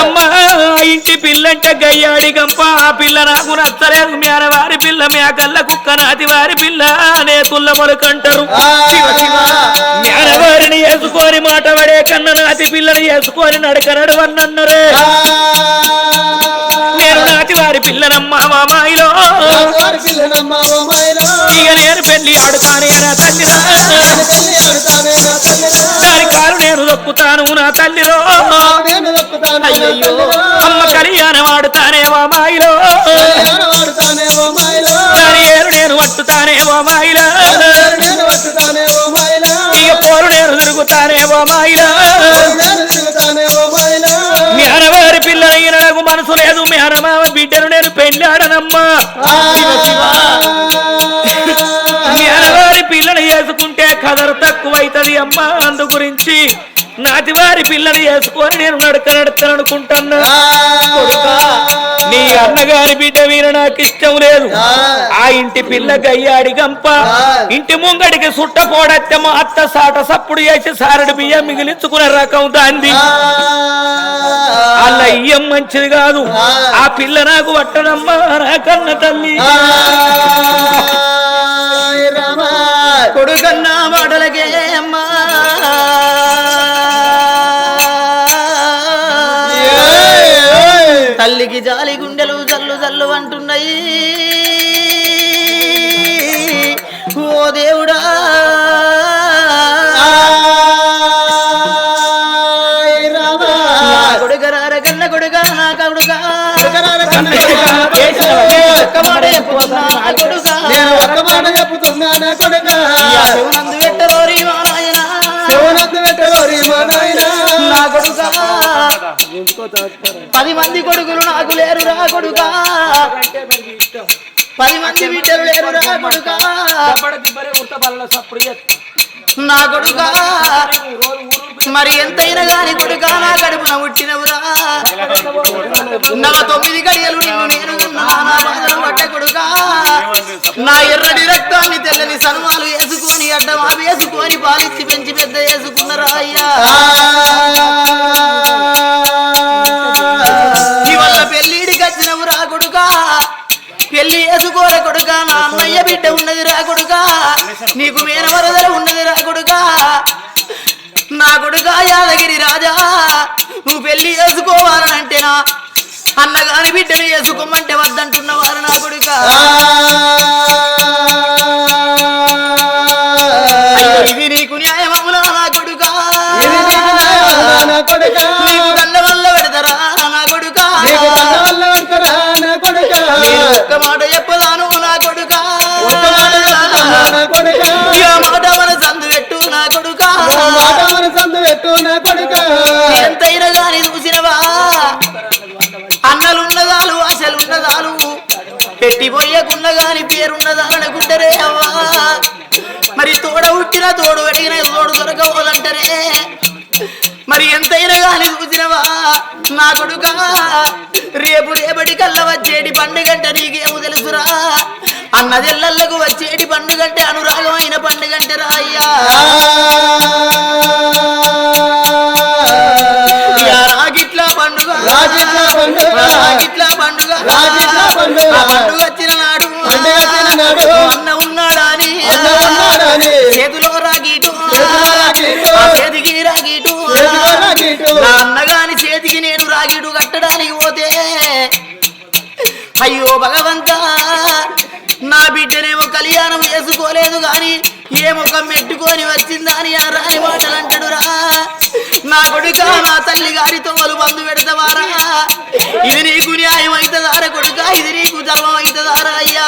అమ్మా ఇంటి పిల్లంటే గయ్యాడి గంప ఆ పిల్ల నాకు నచ్చలేదు. మేన వారి పిల్ల మేకల్ల కుక్క నాతి వారి పిల్ల అనే తుల్ల మొలకంటారు శివ మేనవారిని వేసుకొని మాట పడే కన్న నాతి పిల్లని వేసుకొని నడక నడవన్నరే నేను నాటి వారి పిల్లనమ్మా మామాయిలో. ఇక నేను పెళ్ళి ఆడుతానే నా దొక్కుతాను నా తల్లిలో. అయ్యయ్యో. అమ్మ కళ్యాణం ఆడుతానే మామాయిలో దాని ఏరు నేను పట్టుతానే మామాయిలో ఇక పోరు నేను తిరుగుతానే మామాయిలో మీ అనవారి పిల్లలైన నాకు మనసు లేదు. మీ అనమావ బిడ్డను నేను పెళ్ళాడనమ్మా. మీ అనవారి పిల్లని వేసుకుంటే కదరు తక్కువైతది అమ్మా అందు గురించి. నాటివారి పిల్లని వేసుకొని నేను నడక నడతాను అనుకుంటున్నా కొడుకా, నీ అన్నగారి బిడ్డ వీర నాకు ఇష్టం లేదు. ఆ. ఇంటి పిల్ల గయ్యాడి గంప ఇంటి ముంగడికి సుట్ట పోడత్తే మా అత్త సాట సప్పుడు చేసి సారడి బియ్యం మిగిలించుకునే రకం దాంది. అలా ఇయ్యం మంచిది కాదు. ఆ. పిల్ల నాకు పట్టనమ్మా నా కన్న తల్లి. కొడుకన్నా మాటలకే అమ్మా. తల్లికి జాలి గుండెలు జల్లు జల్లు అంటున్నాయి. ఓ దేవుడా. నా కొడుక రార కన్న నా కొడుక. శివనందు పెట్టరోరి మా నాయనా నా కొడుక. పది మంది కొడుకులు నాకు లేరు రా కొడుక పది మంది బిడ్డలు లేరు రా కొడుక. నా కొడుక. మరి ఎంతైనా గాని కొడుక నా కడుపున పుట్టినవురా. నా తొమ్మిది గడియలు నిన్ను నేను నా బాధలు పడ్డ కొడుక. నా ఎర్రటి రక్తాన్ని తెల్లని సన్మాలు వేసుకొని అడ్డమా వేసుకొని పాలిచ్చి పెంచి పెద్ద వేసుకున్నారా అయ్యా. పెళ్ళి చేసుకోర కొడుక నా అన్నయ్య బిడ్డ ఉన్నది రా కొడుక. నీకు మేనవరదర ఉన్నది రా కొడుక. నా కొడుక యాదగిరి రాజా. నువ్వు పెళ్ళి చేసుకోవాలనంటేనా అన్నగాని బిడ్డను చేసుకోమంటే వద్దంటున్నవారు నా కొడుక. ఈ మాట మన సందు పెట్టు నా కొడుక. ఎంతైనా గాని చూసినవా? అన్నలున్నదాలు ఆశలున్నదాలు పెట్టిపోయకున్న గాని పేరున్నదాలనుకుంటారే అవ్వా. మరి తోడ ఉట్టిన తోడు అడిగిన తోడు దొరకబోదంటారే మరి ఎంతైనా గాని చూసినవా నా కొడుక రేపు రేపటి కల్ల వచ్చేటి పండుగంట నీకేమో తెలుసురా. అన్నదెల్లలకు వచ్చేటి పండుగంటే అనురాగమైన పండుగంటే రా అయ్యా. యా రాగిట్ల పండుగ రాగిట్ల పండుగ. రాగిట్ల పండుగ పండుగ. భగవంత నా బిడ్డనేమో కళ్యాణం చేసుకోలేదు గాని ఏ ముఖం పెట్టుకొని వచ్చిందా అని ఆ రాని మాటలు అంటాడురా. నా కొడుక నా తల్లి గారి తోలు బంధు పెడతావారా? ఇది నీకు న్యాయం అవుతుందారా కొడుక? ఇది నీకు ధర్మం అవుతుందారా అయ్యా?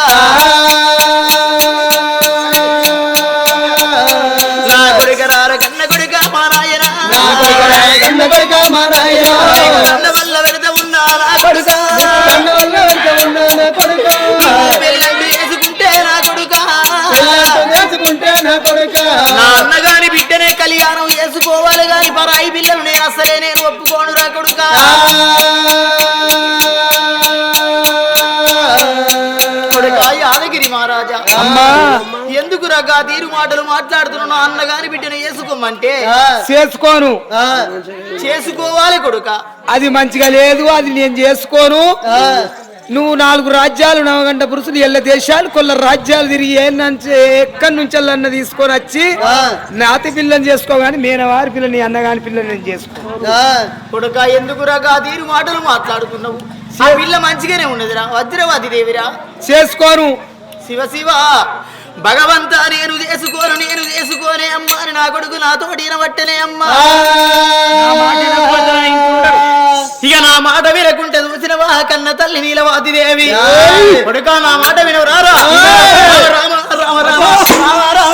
నా కొడుక రార కన్న కొడుక మా నాయన. కన్న వల్ల పెడతా ఉన్నా నా కొడుక? చేసుకోవాలి గాని పరాయి పిల్లలు నేను అసలే నేను ఒప్పుకోను రా కొడుక. కొడుక యాదగిరి మహారాజా. ఎందుకు రగా తీరు మాటలు మాట్లాడుతున్నావు అన్నగాని బిడ్డను వేసుకోమంటే చేసుకోను. చేసుకోవాలి కొడుక. అది మంచిగా లేదు అది నేను చేసుకోను. నువ్వు నాలుగు రాజ్యాలు నవగంట పురుషులు ఎల్ల దేశాలు కొల్ల రాజ్యాలు తిరిగి ఏందంటే ఎక్కడి నుంచి అన్న తీసుకొని వచ్చి నాతి పిల్లని చేసుకో గాని మేనవారి పిల్లని అన్నగాని పిల్లని నేను చేసుకో. కొడుక ఎందుకు రగా తీరు మాటలు మాట్లాడుతున్నావు ఆ పిల్ల మంచిగానే ఉన్నదిరా వజ్రవాది దేవిరా. చేసుకోను. శివ శివ. భగవంతా నేను చేసుకోను నేను చేసుకోనే అమ్మా అని నా కొడుకు నాతోటి వినబట్టనే అమ్మా. ఇక నా మాట వినకుంటే చూసినవా కన్న తల్లి నీలవాది దేవి కొడుక నా మాట వినవు రారా. రామ రామ రామ రామ రామ.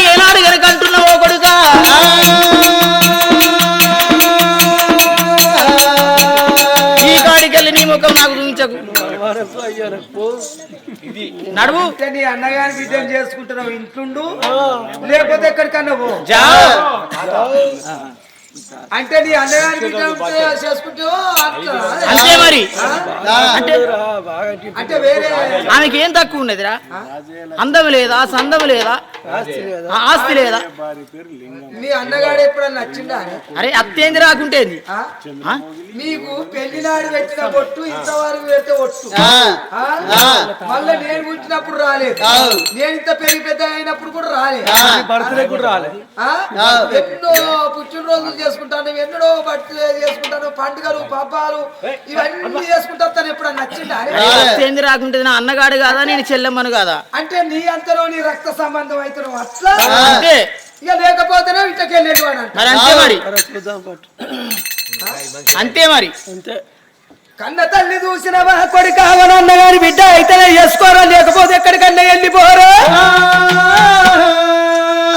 నడువు నీ అన్నగారి విద్యం చేసుకుంటున్నావు ఇంట్లో లేకపోతే ఎక్కడికన్నా పో. అంటే నీ అన్నగారి విద్యం చేసుకుంటావు మరి అంటే ఆమెకి ఏం తక్కువ ఉన్నదిరా అందం లేదా? సందం లేదా? ఆస్తి లేదా? మీ అన్నగాడు ఎప్పుడన్నా నచ్చిందా? అరే అత్తేంది? ఆ? నీకు పెళ్ళి నాడు పెట్టిన బొట్టు ఇంతవరకు పెడితే ఒట్టు. ఆ? మళ్ళా నేను పుట్టినప్పుడు రాలేదు. నేను ఇంత పెరిగి పెద్ద అయినప్పుడు కూడా రాలేదు. ఆ? ఎన్నో పుట్టినరోజులు చేసుకుంటాను ఎన్నడో బట్టలు చేసుకుంటాను పండుగలు పబ్బాలు ఇవన్నీ నచ్చిందా? అని? అత్తేంది రాకుంటేది నా అన్నగాడు కాదా నేను చెల్లెమ్మను కాదా? అంటే నీ అంతలో నీ రక్త సంబంధం అవుతున్నావు అట్లా? అంతే. ఇక లేకపోతేనే ఇంటికి వెళ్ళేది వాడు అంట. మరి అంతే మరి. అంతే కన్న తల్లి చూసినవా కొడుకు అన్నగారి బిడ్డ అయితేనే చేసుకోరా లేకపోతే ఎక్కడికన్నా వెళ్ళిపోరా?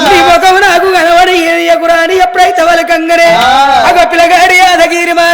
నీ ముఖం నాకు కనబడి ఎగురా అని ఎప్పుడైతే వలకంగనే అగ పిల్లగాడి యాదగిరి మహారాజే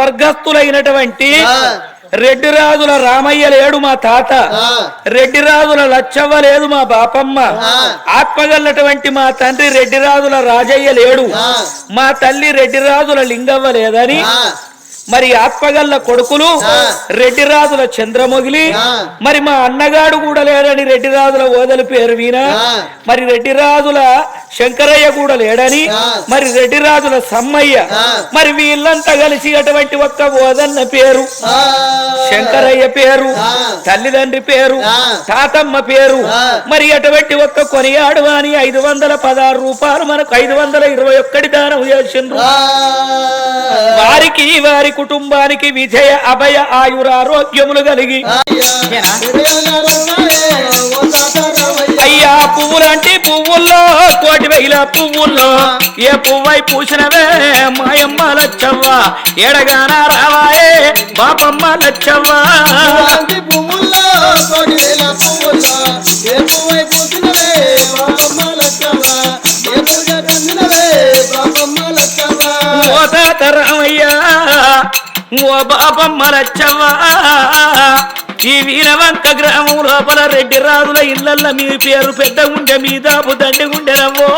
స్వర్గస్థులైనటువంటి రెడ్డి రాజుల రామయ్య లేడు మా తాత. రెడ్డి రాజుల లచ్చవ్వ లేదు మా బాపమ్మ. ఆత్మగల్లటువంటి మా తండ్రి రెడ్డి రాజుల రాజయ్య లేడు. మా తల్లి రెడ్డి రాజుల లింగవ్వ లేదని మరి ఆత్మగల్ల కొడుకులు రెడ్డి రాజుల చంద్రమొగిలి. మరి మా అన్నగాడు కూడా లేడని రెడ్డి రాజుల ఓదలి పేరు వీణ. మరి రెడ్డి రాజుల శంకరయ్య కూడా లేడని. మరి రెడ్డి రాజుల సమ్మయ్య. మరి వీళ్ళంతా కలిసి అటువంటి ఒక్క ఓదన్న పేరు. శంకరయ్య పేరు. తల్లిదండ్రి పేరు. తాతమ్మ పేరు. మరి అటువంటి ఒక్క కొనియాడు అని ఐదు వందల పదహారు రూపాయలు మనకు ఐదు వందల ఇరవై ఒక్కటి దానం చేసిండ్రు. వారికి వారి కుటుంబానికి విజయ అభయ ఆయురారోగ్యములు కలిగి. అయ్యా పువ్వులంటే పువ్వుల్లో కోటి వేల పువ్వుల్లో ఏ పువ్వై పూసినవే మాయమ్మ లచ్చవ్వ. ఎడగాన రావాయే బాపమ్మ లచ్చవ్వ. పువ్వుల్లో కోటి వేల పువ్వుల్లో ఏ పువ్వై పూసినవే ఓ తాత రామయ్య ఓ ఈ వీరవంక గ్రామం లోపల రెడ్డి రాజుల ఇళ్ళల్ల మీ పేరు పెద్ద గుండె మీ దాపు దండి గుండెనవో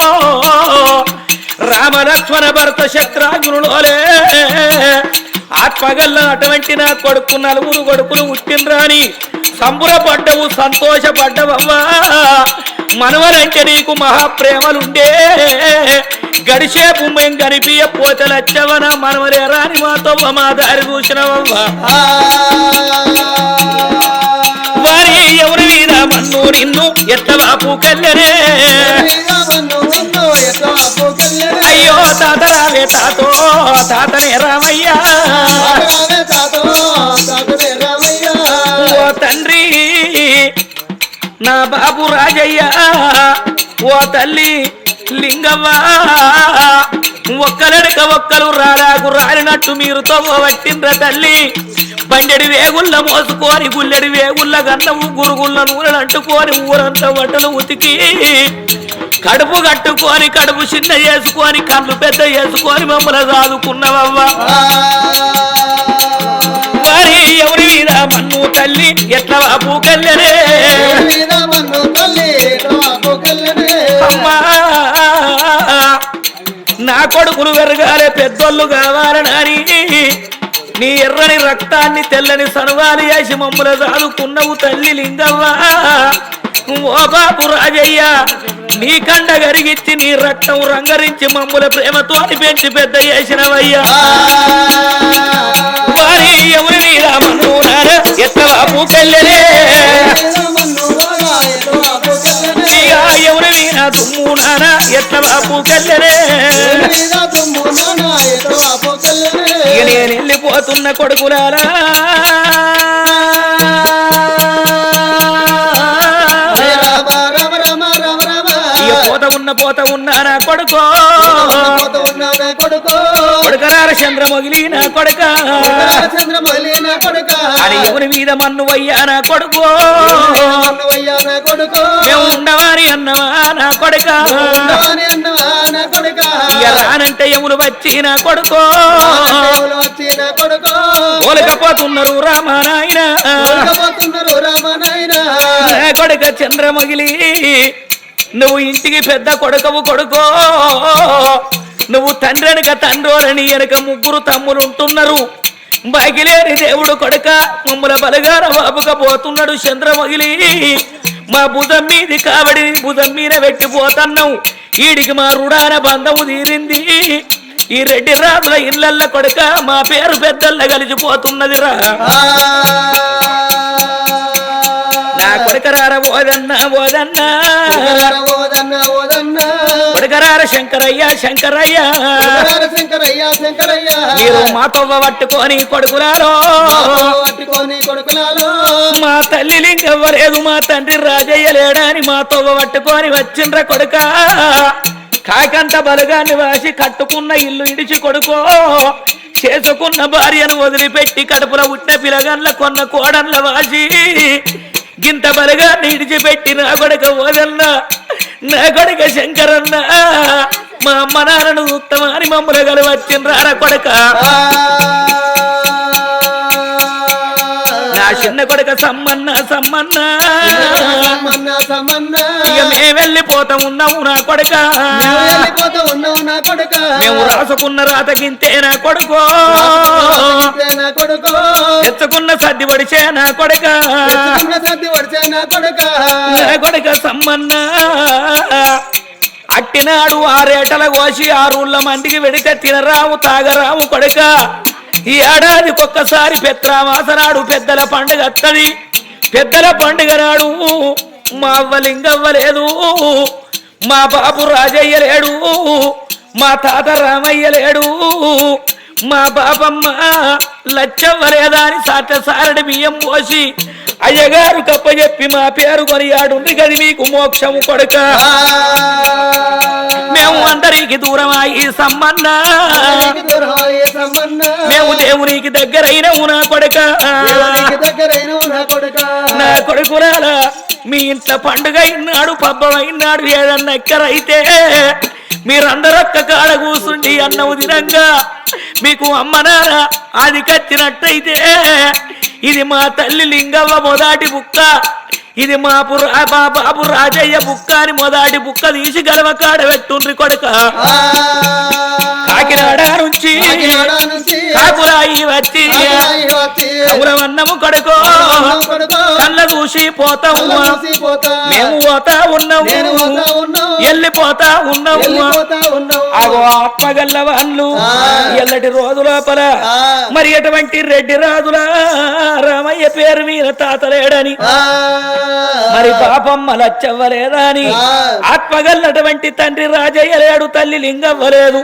రామ లక్ష్మణ భరత శత్రాగ్నులోలే ఆత్మగల్ల అటువంటి నా కొడుకు నలుగురు కొడుకులు పుట్టినరాని సంబురపడ్డవు సంతోషపడ్డవమ్మా. మనవరంటే నీకు మహాప్రేమలుండే. గడిసేపు మేము కనిపియ పోతలచ్చవన మనవలే రాని మాతో మా దారి చూసినవమ్మా. వారి ఎవరి మీద మన్నూరిన్ను ఎత్తవాపు ఎట్లా అయ్యో తాత రావే తాతో తాతనే రామయ్యా ఓ తండ్రి నా బాబు రాజయ్య ఓ తల్లి లింగవ్వా ఒక్కలడక ఒక్కలు రాలాగు రాలినట్టు మీరు తవ్వబట్టిండ్ర తల్లి. బండెడి వేగుల్ల మోసుకొని గుల్లెడి వేగుల్ల గన్నము గురుగుల్ల నూనెలు అంటుకొని ఊరంతా వంటలు ఉతికి కడుపు కట్టుకొని కడుపు చిన్న చేసుకొని కళ్ళు పెద్ద చేసుకొని మమ్మల్ని సాదుకున్నవవ్వ. వారి ఎవరి మీద మన్ను తల్లి? ఎట్ల బాబు కల్లెనే. అమ్మా! నా కొడుకులు వెరగాలే పెద్దోళ్ళు కావాలనని నీ ఎర్రని రక్తాన్ని తెల్లని సనవాలి వేసి మమ్మల సాదుకున్నవు తల్లి లింగవ్వ. ఓ బాపు రాజయ్య! నీ కండ గరిగిచ్చి నీ రక్తం రంగరించి మమ్ముల ప్రేమతో పెంచి పెద్ద చేసినవయ్యా. వారి ఎవరి మీద మన్నునారా ఎట్ల బాపు కల్లెనే ఇక ఎవరి మీద దుమ్మునానా ఎట్ల బాపు కల్లెనే ఇక నేను వెళ్ళిపోతున్న కొడుకులారా. పోత ఉన్న పోత ఉన్నా నా కొడుకో. కొడుకరార చంద్రమొగిలి నా కొడుక. అని ఎవరి మీద మన్ను వయ్యా నా కొడుకో? మేము ఉండవారి అన్నవా నా కొడుక? రానంటే ఎవరు వచ్చి నా కొడుకో? ఒలకపోతున్నారు రామా నాయన. నా కొడుక చంద్రమొగిలి నువ్వు ఇంటికి పెద్ద కొడుకవు కొడుకో. నువ్వు తండ్రి వెనక తండ్రోరని వెనక ముగ్గురు తమ్ములు ఉంటున్నారు మగిలేని దేవుడు కొడక మమ్మల బలగార బాబుకపోతున్నాడు చంద్రమగిలి మా భుజం మీది కావడి భుజం మీద పెట్టిపోతున్నావు ఈడికి మా రుడాన బంధము తీరింది. ఈ రెడ్డి రాజుల ఇళ్ళల్ల కొడక మా పేరు పెద్దల్ల కలిసిపోతున్నదిరా. కొడుకరార ఓదన్నా ఓదన్నా. కొడుకరార శంకరయ్య శంకరయ్య. శంకరయ్య శంకరయ్య. మీరు మా తొవ్వ పట్టుకొని కొడుకులారో. పట్టుకొని కొడుకులాలో మా తల్లి లింగవ్వలేదు మా తండ్రి రాజయ్య లేడని మా తొవ్వ పట్టుకొని వచ్చిండ్ర కొడుక. కాకంత బలగాన్ని వాసి కట్టుకున్న ఇల్లు ఇడిచి కొడుకో. చేసుకున్న భార్యను వదిలిపెట్టి కడుపుల ఉట్టిన పిలగన్ల కొన్న కోడన్ల వాసి గింత బలగా ఇడిచిపెట్టి నా కొడుక ఓదన్నా నా కొడుక శంకరన్న. మా అమ్మ నాన్నను ఉత్తమాని మమ్మల్ని గలు వచ్చిండ్రారా కొడుక. చిన్న కొడుక సమ్మన్న. సమ్మన్న ఇక మేము వెళ్ళిపోతా ఉన్నాము నా కొడుక. మేము వెళ్ళిపోతూ ఉన్నావు నా కొడుక. మేము రాసుకున్న రాతకింతే నా కొడుకో. ఇంతే నా కొడుకు. తెచ్చుకున్న సర్ది పడిచే నా కొడుక. నా కొడుక. సమ్మన్న. అట్టినాడు ఆరేటల కోసి ఆరుళ్ళ మందికి వెడితే తినరాము తాగరాము కొడుక. ఈ ఏడాదికి ఒక్కసారి పెత్రామాసనాడు పెద్దల పండుగ అత్తది. పెద్దల పండుగ నాడు మా అవ్వ లింగవ్వ లేదు మా బాబు రాజయ్య లేడు మా తాత రామయ్య లేడు మా బాబమ్మ లచ్చవ్వ లేదా అని సాట సారడి బియ్యం పోసి అయ్యగారు కప్ప చెప్పి మా పేరు కొనియాడుంది గది మీకు మోక్షము కొడుక. మేము అందరికి సమ్మన్న దేవునికి దూరమయ్యే సంబంధ. మేము దేవునికి దగ్గరైన నా కొడుక. దగ్గరైన నా మీ ఇంట్లో పండుగ అయినాడు పబ్బం అయినాడు ఏదన్నా ఎక్కరైతే మీరందరూ ఒక్క కాడ కూసుండి అన్నవు తినంగా మీకు అమ్మ నాన్న అది కత్తినట్టయితే ఇది మా తల్లి లింగవ్వ మొదటి బుక్క. ఇది మా పుర మా బాబు రాజయ్య బుక్క అని మొదటి బుక్క తీసి గడవ కాడ పెట్టుండ్రి కొడుక. కాకినాడ నుంచి కాకురాయి వచ్చి కౌరవన్నము కొడుకో. కొడుకు. కళ్ళ చూసి పోతాము. మేము పోతా ఉన్నాము. వెళ్ళిపోతా ఉన్నాము అగో ఆత్మగల్ల వాళ్ళు. ఎల్లటి రోజు లోపల. మరి ఎటువంటి రెడ్డి రాజుల? రామయ్య పేరు మీద తాతలేడని. మరి పాపమ్మ లచ్చవ్వలేదా అని ఆ. ఆత్మగల్లటువంటి తండ్రి రాజయ్య లేడు తల్లి లింగవ్వలేదు.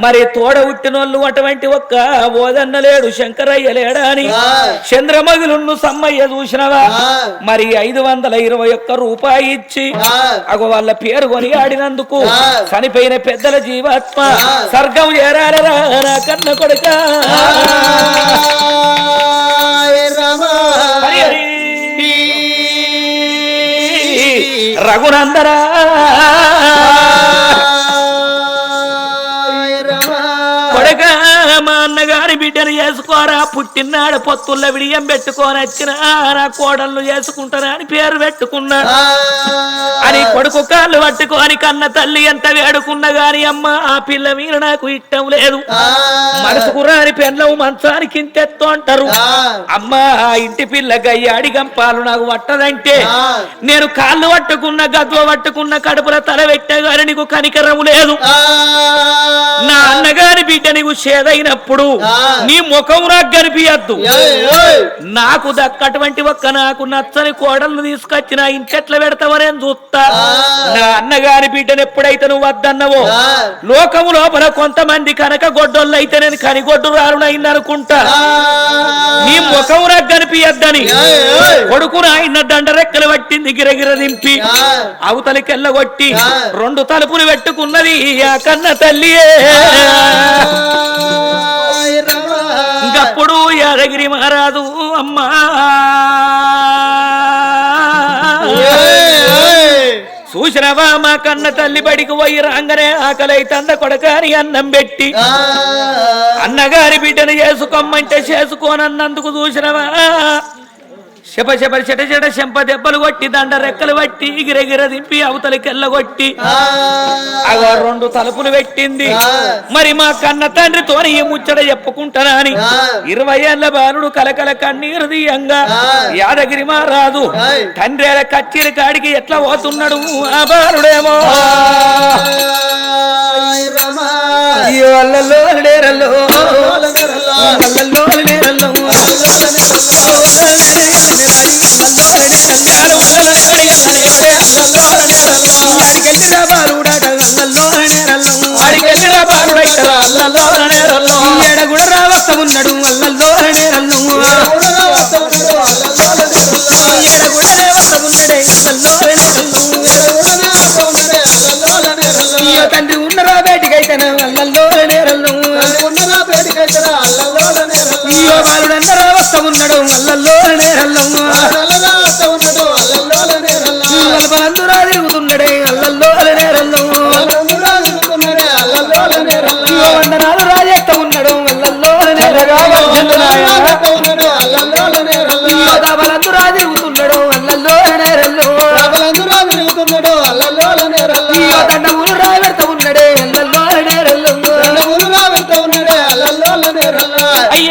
మరి తోడ పుట్టినోళ్ళు అటువంటి ఒక్క ఓదన్న లేడు శంకరయ్య లేడా అని ఆ. చంద్రమగులున్ను సమ్మయ్య చూసినవా. మరి ఐదు వందల ఇరవై ఒక్క రూపాయి ఇచ్చి. అగో వాళ్ళ పేరు కొని ఆడినందుకు. చనిపోయిన పెద్దల జీవాత్మ. స్వర్గం చేరారరా నా కన్న కొడుక రఘునందరా అన్నగారి బిడ్డను చేసుకోరా పుట్టినాడు పొత్తుల్ల విడియం పెట్టుకొని వచ్చిన నా కోడళ్ళు చేసుకుంటారా అని పేరు పెట్టుకున్నా అని కొడుకు కాళ్ళు పట్టుకొని కన్న తల్లి ఎంత వేడుకున్నా గాని అమ్మ ఆ పిల్ల మీద నాకు ఇష్టం లేదు. మనసుకు రాని పెన్లవు మంచానికి ఇంతెత్తు అంటారు. అమ్మ ఆ ఇంటి పిల్ల గయ్యాడి గంపాలు నాకు పట్టదంటే. నేను కాళ్ళు పట్టుకున్న గద్వ పట్టుకున్న కడుపుల తల పెట్టే గాని నీకు కనికరము లేదు. నా అన్నగారి బిడ్డ నీకు చేదైనప్పుడు. నీ ముఖం నాకు కనిపించద్దు నాకు దక్కటువంటి ఒక్క నాకు నచ్చని కోడళ్ళు తీసుకొచ్చి నా ఇంచెట్ల పెడతావని చూస్తా. నా అన్నగారి బిడ్డను ఎప్పుడైతే నువ్వు వద్దన్నవో. లోకము లోపల కొంతమంది కనుక గొడ్డోళ్ళు అయితే నేను కనిగొడ్డు రారునైంది అనుకుంటా నీ ముఖం నాకు కనిపించద్దని. కొడుకు నాయన దండరెక్కలు పట్టింది గిరగిర దింపి ఆ. అవతలికెళ్ళగొట్టి ఆ. రెండు తలుపులు పెట్టుకున్నది ఆ కన్న తల్లియే ఇంకప్పుడు యాదగిరి మహారాజు అమ్మా. చూసినవా మా కన్న తల్లి బడికి పోయి రాగానే ఆకలై తంద కొడకాని అన్నం పెట్టి. అన్నగారి బిడ్డను చేసుకోమంటే చేసుకోనన్నందుకు చూసినవా? శప శప చెట చెట చెంప దెబ్బలు కొట్టి దండ రెక్కలు పట్టి గిరగిర దింపి అవతలికెళ్ళగొట్టి అగో రెండు తలుపులు పెట్టింది. మరి మా కన్న తండ్రితో ఈ ముచ్చట చెప్పుకుంటానా అని. ఇరవై ఏళ్ళ బాలుడు కలకల కన్నీరు తీయంగా ఆ. యాదగిరి ఆయ్. తండ్రి కచ్చిరి కాడికి ఎట్లా పోతున్నాడు ఆ బాలుడేమో? ఈ నేరల్లో ఉన్నాడు బాలుడాట వల్లలో నేరల్లో అడిగెళ్ళిరా బాలుడైట వల్లలో నేరల్లో ఎడగుడ నేరల్లో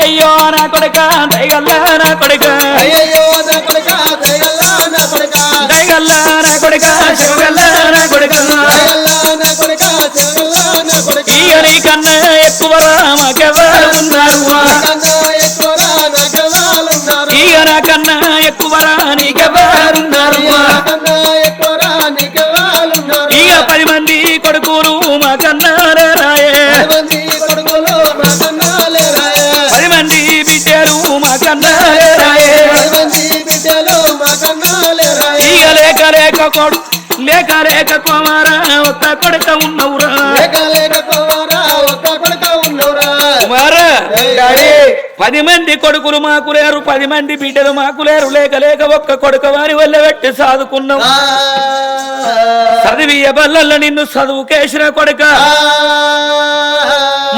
అయ్యయ్యో నా కొడుక దయగల్లా నా కొడుక. అయ్యయ్యో నా కొడుకా దయగల్లా నా కొడుకా. దయగల్లా నా కొడుక శివగల్లా నా కొడుక. దయగల్లా నా కొడుకా దయగల్లా నా కొడుకా. ఇక నీకన్నా ఎక్కువ మాకెవరు ఉన్నారు కన్నా ఇక నాకన్నా ఎక్కువ నీకెవరున్నారు కన్నా ఇక పది మంది కొడుకులు మాకన్నా రాయే లేక కొడు లేక లేక కుమారా ఒక్క కొడుక ఉన్నవురా. లేక లేక కోరా ఒక్క కొడుక ఉన్నవురా. కుమారా పది మంది కొడుకులు మాకు లేరు పది మంది బిడ్డలు మాకు లేరు లేక లేక ఒక్క కొడుక వారి వల్ల పెట్టి సాదుకున్నాం. ఆ. చదివియ బల్లల్ల నిన్ను చదువుకేసిన కొడుక.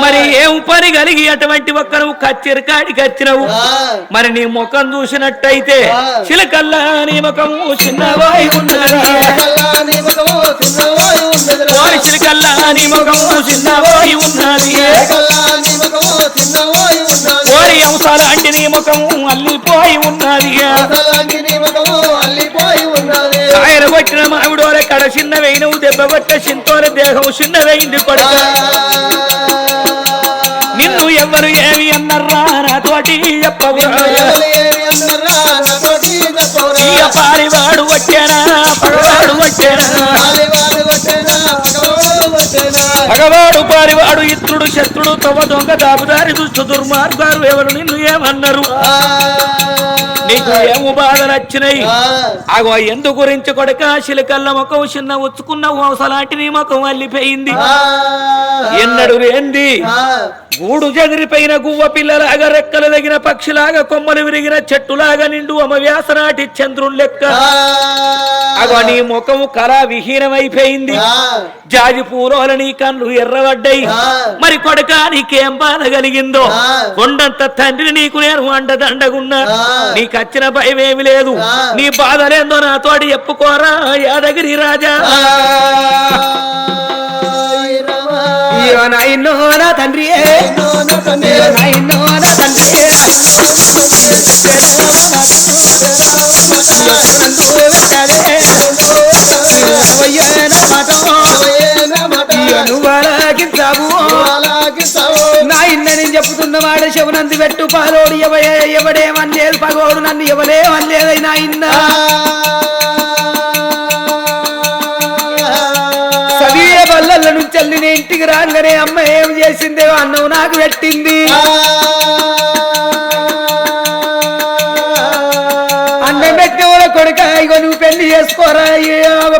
మరి ఏం పని కలిగి అటువంటి ఒక్క నువ్వు కచ్చెరి కాడికి వచ్చినవు. మరి నీ ముఖం చూసినట్టయితే చిలకల్లా నీ ముఖము చిన్నవాయి ఉన్నది. చిలకల్లా నీ ముఖము చిన్నవాయి ఉన్నది ఓరి అంశాలాంటి నీ ముఖము అల్లిపోయి ఉన్నది. ఆయన కొట్టిన మామిడోల కడ దెబ్బ కొట్ట చింతోల దేహం చిన్నవైంది కొడుక. నన్ను ఎవరు ఏమి అన్నారా? నా తోటి పాలివాడు పారివాడు వచ్చానా? పగవాడు వచ్చానా? పగవాడు పారివాడు ఇత్రుడు శత్రుడు తవ దొంగ దాపుదారి దుష్ట దుర్మార్గాలు ఎవరు నిన్ను ఏమన్నారు? నీకు ఏము బాధ నచ్చినాయి? అగో ఎందు గురించి కొడక శిలకల్ల ముఖం చిన్న ఉచ్చుకున్న వంశలాంటి నీ ముఖం అల్లిపోయింది? ఎన్నడు రేంది గూడు జదిరిపోయిన గువ్వ పిల్లలాగా రెక్కలు తగిన పక్షిలాగా కొమ్మలు విరిగిన చెట్టులాగా నిండు అమవ్యాసనాటి చంద్రుని లెక్క. అగో నీ ముఖం కళా విహీనమైపోయింది. జాజి పూలోల నీ కళ్ళు ఎర్రబడ్డాయి. మరి కొడక నీకేం బాధ కలిగిందో? కొండంత తండ్రిని నీకు నేను అండదండగున్నా. నీకు వచ్చిన భయం ఏమి లేదు నీ బాధలేందో నాతోటి చెప్పుకోరా యాదగిరి రాజా. అయ్యో నాయనో నా తండ్రి అయ్యో నాయనో నా తండ్రి చెప్పుతున్నవాడు నేను శవనంది పెట్టు పాలోడు ఎవడే ఎవడేమనలేదు పగోడు నన్ను ఎవలేమనలేదు నాయన్న సవీయ బల్లల నుంచి వెళ్ళి ఇంటికి రాగానే అమ్మ ఏం చేసిందేవో అన్నం నాకు పెట్టింది. అన్నం పెట్టిన కొడుక ఇగో నువ్వు పెళ్ళి చేసుకోరా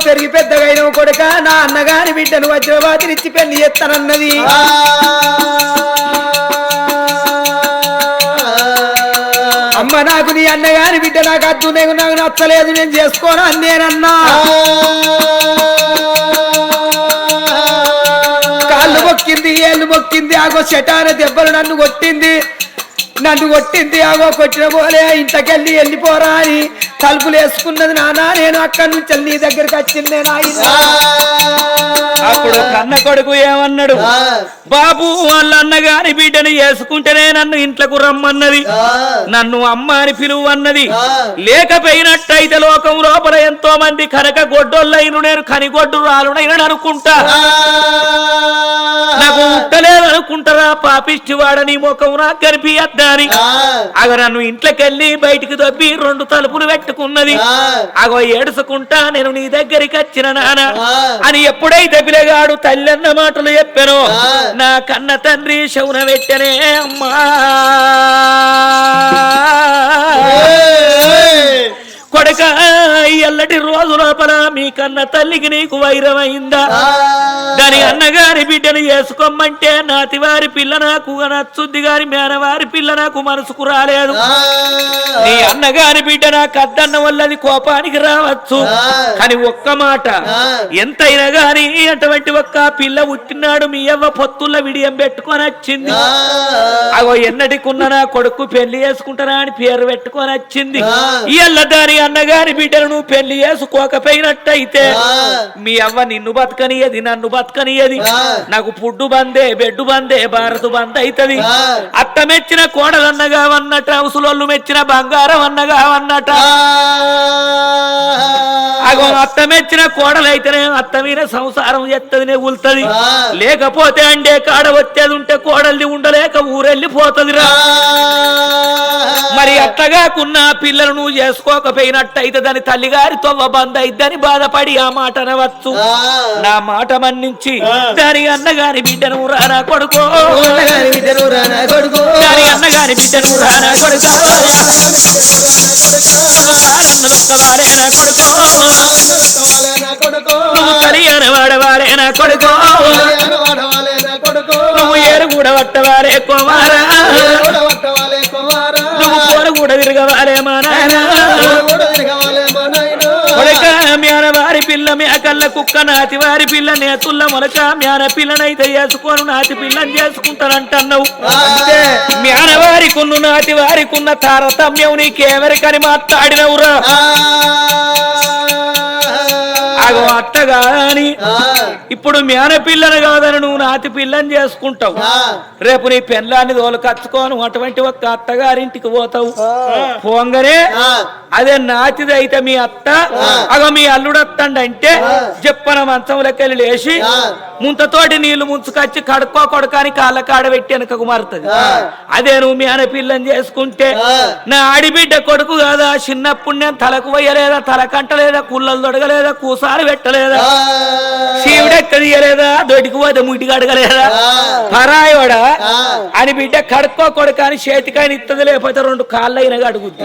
పెరిగి పెద్దగా కొడుక నా అన్నగాని బిడ్డను వజ్రవాతినిచ్చి పెళ్ళి చేస్తానన్నది. నాకు నీ అన్నగాని బిడ్డ నాకు అద్దు నేను నాకు నచ్చలేదు నేను చేసుకోను అని నేనన్నా కాళ్ళు మొక్కింది ఏళ్ళు మొక్కింది ఆగో శటాన దెబ్బలు నన్ను కొట్టింది. నన్ను కొట్టింది ఆగో కొట్టిన పోలే ఇంతకెళ్ళి వెళ్ళిపోరా అని తలుపులు వేసుకున్నది నాన్న నేను అక్కడి నుంచి నీ దగ్గరికి వచ్చింది నాయన అప్పుడు కన్న కొడుకు ఏమన్నాడు? బాబు వాళ్ళ అన్నగారి బిడ్డని వేసుకుంటేనే నన్ను ఇంట్లోకి రమ్మన్నది. నన్ను అమ్మ అని పిలువు అన్నది లేకపోయినట్టయితే లోకం లోపల ఎంతో మంది కనక గొడ్డోళ్ళైన నేను కనిగొడ్డు రాలునైన అనుకుంటా నాకు ఉట్టలేదు అనుకుంటారా పాపిష్టి వాడని ముఖం నాకు కనిపించద్దని అగ నన్ను ఇంట్లోకెళ్ళి బయటికి దొబ్బి రెండు తలుపులు పెట్టుకున్నది. అగో ఏడుసుకుంటా నేను నీ దగ్గరికి వచ్చిన నాన్న అని ఎప్పుడైతే పిల్లగాడు తల్లి అన్న మాటలు చెప్పానో నా కన్న తండ్రి శౌన పెట్టనే అమ్మా. కొడక ఎల్లటి రోజు లోపల మీ కన్న తల్లికి నీకు వైరమైందా? దాని అన్నగారి బిడ్డను చేసుకోమంటే నాతివారి పిల్ల నాకు నచ్చుద్ది గాని మేనవారి పిల్ల నాకు మనసుకు రాలేదు. నీ అన్నగారి బిడ్డ నాకు అద్దన్న వల్లది కోపానికి రావచ్చు. కానీ ఒక్క మాట ఎంతైనా గాని అటువంటి ఒక్క పిల్ల పుట్టినాడు మీ అవ్వ పొత్తుల విడియం పెట్టుకొని వచ్చింది. అగో ఎన్నటికున్న నా కొడుకు పెళ్ళి చేసుకుంటారా అని పేరు పెట్టుకొని వచ్చింది. ఇయ్యల్ల దాని అన్నగారి బిడ్డను నువ్వు పెళ్ళి చేసుకోకపోయినట్టయితే మీ అవ్వ నిన్ను బతకనియది నన్ను బతకనియది నాకు పుడ్డు బందే బెడ్డు బందే భారతు బంద్ అయితది. అత్త మెచ్చిన కోడలన్నగా అన్నట అవసలోళ్ళు మెచ్చిన బంగారం అన్నగా అన్నట అగో అత్త మెచ్చిన కోడలైతేనే అత్త మీద సంసారం ఎత్తదినే ఉల్తది లేకపోతే అండే కాడ వచ్చేది ఉంటే కోడల్ది ఉండలేక ఊరెళ్ళిపోతదిరా. మరి అత్తగాకున్న పిల్లలు నువ్వు చేసుకోకపోయినట్టయితే దాని తల్లిగారి తొవ్వ బంద్ అయిద్దని బాధపడి ఆ మాట అనవచ్చు. నా మాట మన్నించి దాని అన్నగారి బిడ్డను రానా కొడుకో. దాని అన్నగారి బిడ్డను రానా కొడుకో. కాదన్నదొక్కవారేనా కొడుకో. నువ్వు కొడుకో. ఏరు కూడా పట్టవారే కుమారా. నువ్వు కూర కూడా తిరగవారే మా నాయన. పిల్ల మేకల్ల కుక్క నాతి వారి పిల్ల నేతుల్ల మొలక. మ్యాన పిల్లనైతే చేసుకోను నాతి పిల్లని చేసుకుంటానంటున్నావు. మ్యాన వారి కున్ను నాతి వారి కున్న తారతమ్యం నీకెవరికని మాట్లాడినవురా? అగో అత్తగాని. ఇప్పుడు మేన పిల్లని కాదని నువ్వు నాతి పిల్లని చేసుకుంటావు. రేపు నీ పెళ్ళాన్ని తోలు కచ్చుకోను అటువంటి ఒక్క అత్తగారింటికి పోతావు. పోంగనే అదే నాతిది అయితే మీ అత్త అగో మీ అల్లుడు వత్తండి అంటే చెప్పన మంచం లెక్కలు లేచి ముంతతోటి నీళ్ళు ముంచుకొచ్చి కడుక్కో కొడకాని కాళ్ళ కాడ పెట్టి వెనకకు మారుతుంది అదే నువ్వు మీ అనే పిల్లని చేసుకుంటే నా ఆడిబిడ్డ కొడుకు కాదా? చిన్నప్పుడు నేను తలకు పోయలేదా తలకంటలేదా? కుళ్ళలు దొడగలేదా కూసాలు పెట్టలేదా శివుడెక్క తీయలేదా? దొడికి పోతే ముటికి అడగలేదా? పరాయోడా? అని బిడ్డ కడుక్కో కొడుకాని చేతికాయని ఇత్తది లేకపోతే రెండు కాళ్ళైన అడుగుద్ది.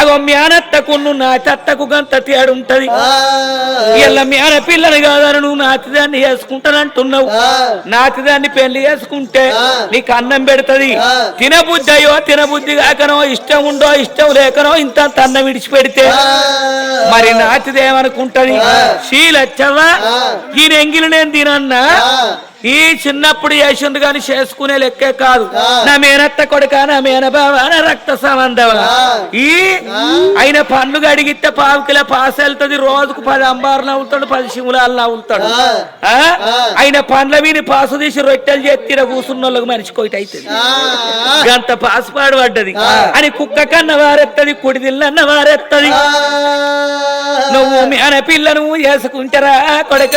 అగో మేనత్తకును నా తత్తకు గంత తేడు ఉంటది ఇలా మేన పిల్లని కాదని నువ్వు నాతిదాన్ని చేసుకుంటానంటున్నావు నాతిదాన్ని పెళ్ళి చేసుకుంటే నీకు అన్నం పెడతది. తినబుద్ధి అయ్యో తినబుద్ధి కాకనో ఇష్టం ఉండో ఇష్టం లేకనో ఇంత అన్నం విడిచిపెడితే మరి నాతిదేమనుకుంటది? శీలచ్చవా? ఈ ఎంగిలి నేను తినన్నా? ఈ చిన్నప్పుడు చేసిండు కానీ చేసుకునే లెక్కే కాదు. నా మేనత్త కొడుక నా మేనబావ నా రక్త సంబంధం ఈ ఆయన పండ్లు గడిగితే పావు కిలో పాస్ వెళ్తుంది రోజుకు పది అంబార్లు అవుతాడు పది శిములాలు అవుతాడు? ఆయన పండ్ల మీద పాసు తీసి రొట్టెలు చేతిర కూసున్న వాళ్ళకి మనిషి కోటి అవుతుంది గంత పాసు పాడు పడ్డది అని కుక్క కన్న వారెత్తది కుడిదిల్లన్న వారెత్తది నువ్వు మీ అనే పిల్లను చేసుకుంటారా కొడక?